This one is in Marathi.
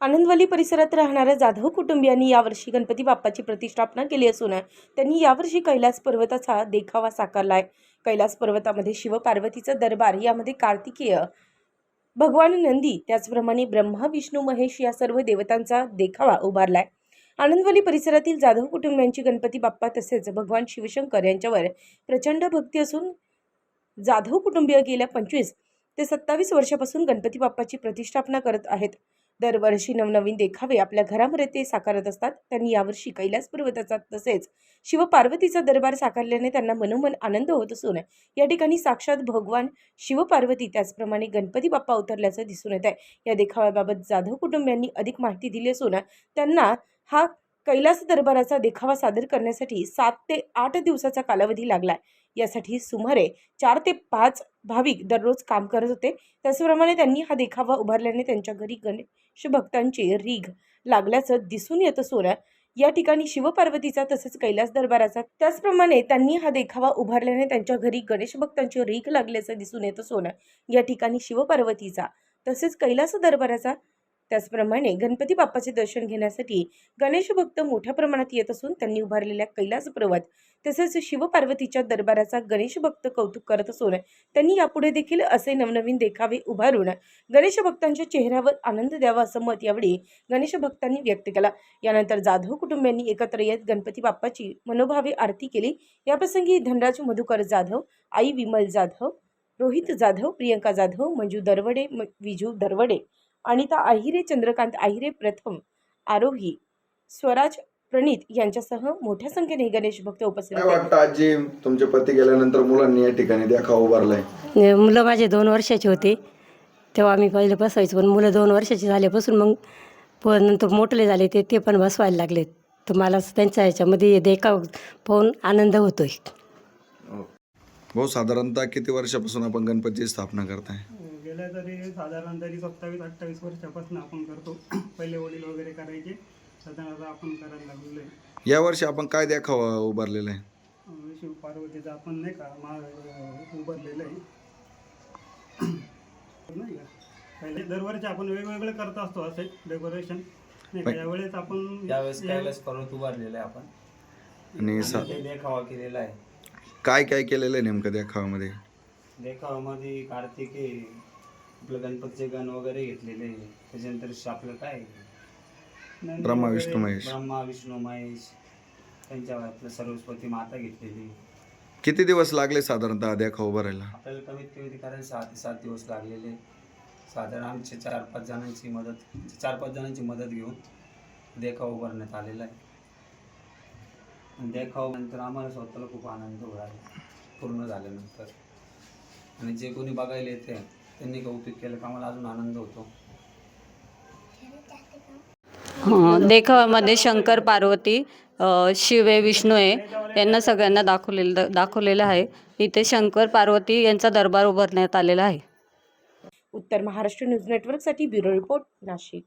आनंदवाली परिसरात राहणाऱ्या जाधव कुटुंबियांनी यावर्षी गणपती बाप्पाची प्रतिष्ठापना केली असून त्यांनी यावर्षी कैलास पर्वताचा देखावा साकारलाय. कैलास पर्वतामध्ये शिवपार्वतीचा दरबार यामध्ये कार्तिकेय भगवान नंदी त्याचप्रमाणे ब्रह्मा विष्णू महेश या सर्व देवतांचा देखावा उभारलाय. आनंदवाली परिसरातील जाधव कुटुंबियांची गणपती बाप्पा तसेच भगवान शिवशंकर यांच्यावर प्रचंड भक्ती असून जाधव कुटुंबीय गेल्या पंचवीस ते सत्तावीस वर्षापासून गणपती बाप्पाची प्रतिष्ठापना करत आहेत. दरवर्षी नवनवीन देखावे आपल्या घरामध्ये ते साकारत असतात. त्यांनी यावर्षी कैलास पर्वताचा तसेच शिवपार्वतीचा दरबार साकारल्याने त्यांना मनोमन आनंद होत असून या ठिकाणी साक्षात भगवान शिवपार्वती त्याचप्रमाणे गणपती बाप्पा उतरल्याचं दिसून येत आहे या देखाव्याबाबत जाधव कुटुंबियांनी अधिक माहिती दिली असून त्यांना हा कैलास दरबाराचा देखावा सादर करण्यासाठी सात ते आठ दिवसाचा कालावधी लागलाय. यासाठी सुमारे चार ते पाच भाविक दररोज काम करत होते. त्याचप्रमाणे त्यांनी हा देखावा उभारल्याने त्यांच्या घरी गणेश भक्तांची रीघ लागल्याचं दिसून येत असून या ठिकाणी शिवपार्वतीचा तसेच कैलास दरबाराचा त्याचप्रमाणे त्यांनी हा देखावा उभारल्याने त्यांच्या घरी गणेश भक्तांची रीघ लागल्याचं दिसून येत असून या ठिकाणी शिवपार्वतीचा तसेच कैलास दरबाराचा त्याचप्रमाणे गणपती बाप्पाचे दर्शन घेण्यासाठी गणेश भक्त मोठ्या प्रमाणात येत असून त्यांनी उभारलेल्या कैलास पर्वत तसेच शिवपार्वतीच्या दरबाराचा गणेश भक्त कौतुक करत असून त्यांनी यापुढे देखील असे नवनवीन देखावे उभारून गणेश भक्तांच्या चेहऱ्यावर आनंद द्यावा असं मत यावेळी गणेश भक्तांनी व्यक्त केला. यानंतर जाधव कुटुंबियांनी एकत्र येत गणपती बाप्पाची मनोभावे आरती केली. याप्रसंगी धनराज मधुकर जाधव आई विमल जाधव रोहित जाधव प्रियंका जाधव मंजू दरवडे म- विजू दरवडे अनिता आहिरे चंद्रकांत आहिरे प्रथम आरोही स्वराज प्रणित यांच्यासह मोठ्या संख्येने गणेश भक्त उपस्थित काय होते वाटतं आजी? तुमचे पती गेल्यानंतर मुलांनी या ठिकाणी देखावा उभारलाय. मुलं माझे दोन वर्षाचे होते. तेव्हा आम्ही पहिले बसवायचो पण मुलं दोन वर्षाची झाल्यापासून मग प नंतर मोठले झाले ते ते पण बसवायला लागले तर मला त्यांच्या ह्याच्यामध्ये देखाव पाहून आनंद होतोय. भाऊ साधारणतः किती वर्षापासून आपण गणपतीची स्थापना करताय? गेल्या तरी साधारण तरी सत्तावीस अठ्ठावीस वर्षापासून आपण करतो. पहिले वडील वगैरे करायचे साधारण आपण करायला लागलेलो आहे. या वर्षी आपण काय देखावा उभारलेला आहे? अं, शिव पार्वतीचं आपण नाही का मा अं, उभारलेलं आहे. नाही का? पहिले दरवर्षी आपण वेगवेगळे करत असतो असे डेकोरेशन नाही का यावेळेस आपण यावेळेस कैलास पर्वत उभारलेला आहे आपण. आणि सा- आणि ते देखावा केलेला आहे. काय काय केलेलं आहे नेमकं देखाव्यामध्ये? देखावामध्ये कार्तिकी आपलं गणपतीचे गण वगैरे घेतलेले आहे. त्याच्यानंतर आपलं काय? नंदी ब्रह्मा वगैरे विष्णू महेश. ब्रह्मा विष्णू महेश. त्यांच्या आपलं सरस्वती माता घेतलेली किती दिवस लागले साधारणतः हा देखावा उभारायला आपल्याला कमीत कमी ते करायला सहा ते सात दिवस लागलेले साधारण आमचे चार पाच जणांची मदत चार पाच जणांची मदत घेऊन देखावा उभारण्यात आलेला आहे. आणि देखावानंतर आम्हाला स्वतःला खूप आनंद मिळाला पूर्ण झाल्यानंतर. आणि जे कोणी बघायला येते त्यांनी कौतुक केलं का आम्हाला अजून आनंद होतो. हं, देखाव्यामध्ये शंकर पार्वती अ, शिव विष्णू आहे यांना सगळ्यांना दाखवलेलं दाखवलेलं आहे. इथे शंकर पार्वती यांचा दरबार उभारण्यात आलेला आहे. उत्तर महाराष्ट्र न्यूज नेटवर्कसाठी ब्युरो रिपोर्ट नाशिक.